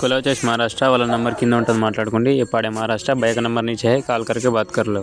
खुला వచ్చేసి మహారాష్ట్ర వాళ్ళ నంబర్ కింద ఉంటుంది మాట్లాడుకోండి ये पाड़े महाराष्ट्र बाइक नंबर नीचे है कॉल करके बात कर लो